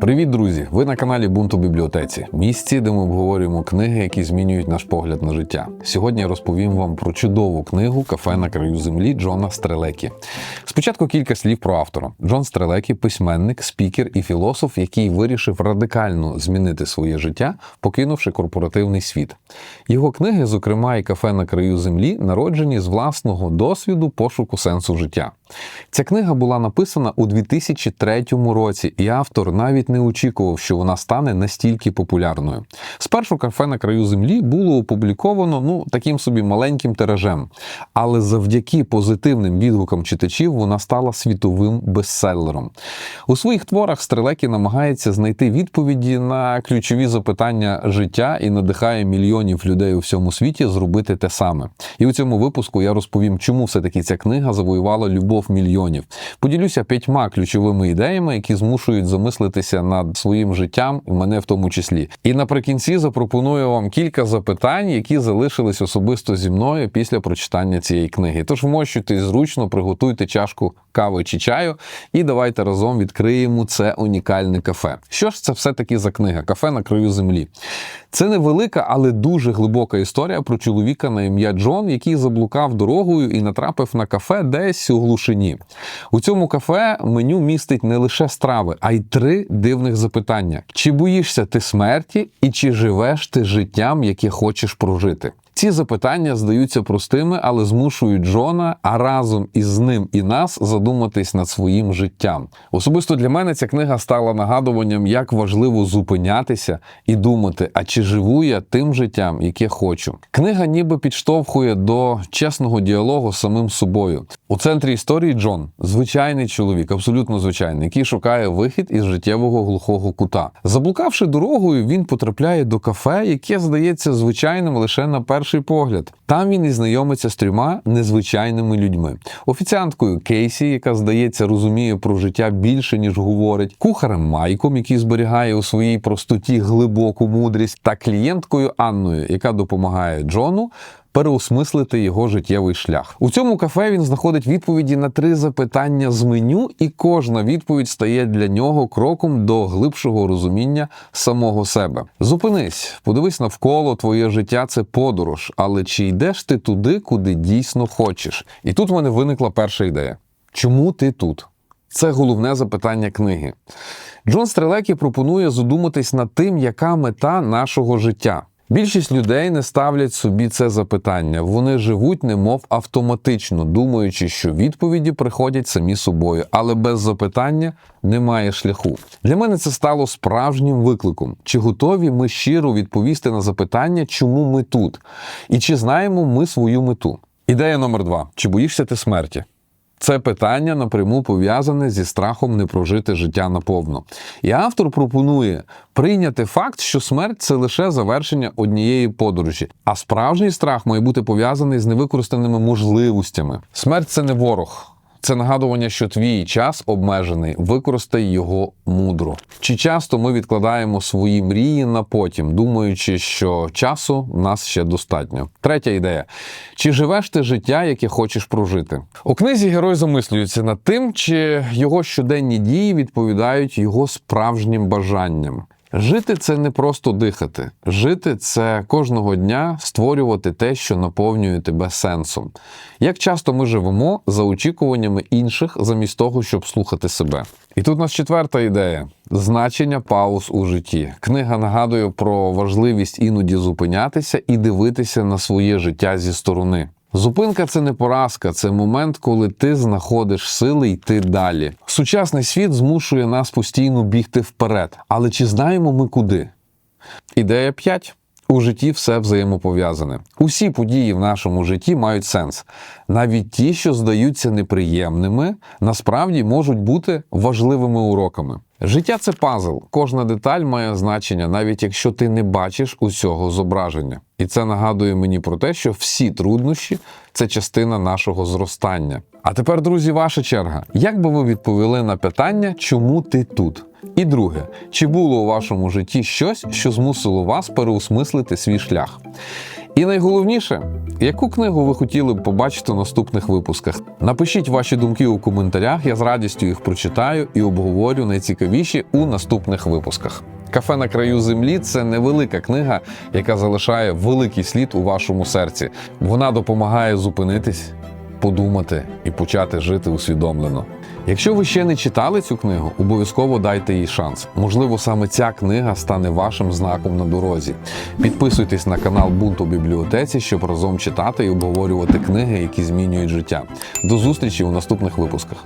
Привіт, друзі! Ви на каналі Бунту бібліотеці. Місці, де ми обговорюємо книги, які змінюють наш погляд на життя. Сьогодні я розповім вам про чудову книгу Кафе на краю землі Джона Стрелекі. Спочатку кілька слів про автора. Джон Стрелекі письменник, спікер і філософ, який вирішив радикально змінити своє життя, покинувши корпоративний світ. Його книги, зокрема, і кафе на краю землі, народжені з власного досвіду пошуку сенсу життя. Ця книга була написана у 2003 році, і автор навіть не очікував, що вона стане настільки популярною. Спершу кафе на краю землі було опубліковано ну таким собі маленьким тиражем, але завдяки позитивним відгукам читачів вона стала світовим бестселером. У своїх творах Стрелекі намагається знайти відповіді на ключові запитання життя і надихає мільйонів людей у всьому світі зробити те саме. І у цьому випуску я розповім, чому все-таки ця книга завоювала любов мільйонів. Поділюся п'ятьма ключовими ідеями, які змушують замислитися над своїм життям, мене в тому числі. І наприкінці запропоную вам кілька запитань, які залишились особисто зі мною після прочитання цієї книги. Тож вмощуйтесь зручно, приготуйте чашку кави чи чаю, і давайте разом відкриємо це унікальне кафе. Що ж це все-таки за книга? Кафе на краю землі. Це невелика, але дуже глибока історія про чоловіка на ім'я Джон, який заблукав дорогою і натрапив на кафе десь у глушині. У цьому кафе меню містить не лише страви, а й три дивних запитання: чи боїшся ти смерті, і чи живеш ти життям, яке хочеш прожити? Ці запитання здаються простими, але змушують Джона, а разом із ним і нас задуматись над своїм життям. Особисто для мене ця книга стала нагадуванням, як важливо зупинятися і думати, а чи живу я тим життям, яке хочу. Книга ніби підштовхує до чесного діалогу з самим собою. У центрі історії Джон звичайний чоловік, абсолютно звичайний, який шукає вихід із життєвого глухого кута. Заблукавши дорогою, він потрапляє до кафе, яке здається звичайним лише на перший погляд. Там він і знайомиться з трьома незвичайними людьми: офіціанткою Кейсі, яка здається розуміє про життя більше ніж говорить, кухарем Майком, який зберігає у своїй простоті глибоку мудрість, та клієнткою Анною, яка допомагає Джону. Переосмислити його життєвий шлях у цьому кафе. Він знаходить відповіді на три запитання з меню, і кожна відповідь стає для нього кроком до глибшого розуміння самого себе. Зупинись, подивись навколо твоє життя це подорож, але чи йдеш ти туди, куди дійсно хочеш? І тут в мене виникла перша ідея: чому ти тут? Це головне запитання книги. Джон Стрелекі пропонує задуматись над тим, яка мета нашого життя. Більшість людей не ставлять собі це запитання. Вони живуть немов автоматично, думаючи, що відповіді приходять самі собою, але без запитання немає шляху. Для мене це стало справжнім викликом. Чи готові ми щиро відповісти на запитання, чому ми тут? І чи знаємо ми свою мету? Ідея номер два: чи боїшся ти смерті? Це питання напряму пов'язане зі страхом не прожити життя наповно. І автор пропонує прийняти факт, що смерть це лише завершення однієї подорожі, а справжній страх має бути пов'язаний з невикористаними можливостями. Смерть це не ворог. Це нагадування, що твій час обмежений, використай його мудро. Чи часто ми відкладаємо свої мрії на потім, думаючи, що часу в нас ще достатньо? Третя ідея: чи живеш ти життя, яке хочеш прожити? У книзі герой замислюється над тим, чи його щоденні дії відповідають його справжнім бажанням. Жити це не просто дихати. Жити це кожного дня створювати те, що наповнює тебе сенсом. Як часто ми живемо за очікуваннями інших, замість того, щоб слухати себе. І тут у нас четверта ідея: значення пауз у житті. Книга нагадує про важливість іноді зупинятися і дивитися на своє життя зі сторони. Зупинка це не поразка, це момент, коли ти знаходиш сили йти далі. Сучасний світ змушує нас постійно бігти вперед. Але чи знаємо ми куди? Ідея 5. У житті все взаємопов'язане. Усі події в нашому житті мають сенс. Навіть ті, що здаються неприємними, насправді можуть бути важливими уроками. Життя це пазл. Кожна деталь має значення, навіть якщо ти не бачиш усього зображення. І це нагадує мені про те, що всі труднощі це частина нашого зростання. А тепер, друзі, ваша черга. Як би ви відповіли на питання, чому ти тут? І друге, чи було у вашому житті щось, що змусило вас переосмислити свій шлях? І найголовніше, яку книгу ви хотіли б побачити в наступних випусках? Напишіть ваші думки у коментарях, я з радістю їх прочитаю і обговорю найцікавіші у наступних випусках. Кафе на краю землі це невелика книга, яка залишає великий слід у вашому серці. Вона допомагає зупинитись, подумати і почати жити усвідомлено. Якщо ви ще не читали цю книгу, обов'язково дайте їй шанс. Можливо, саме ця книга стане вашим знаком на дорозі. Підписуйтесь на канал Бунт у бібліотеці, щоб разом читати і обговорювати книги, які змінюють життя. До зустрічі у наступних випусках.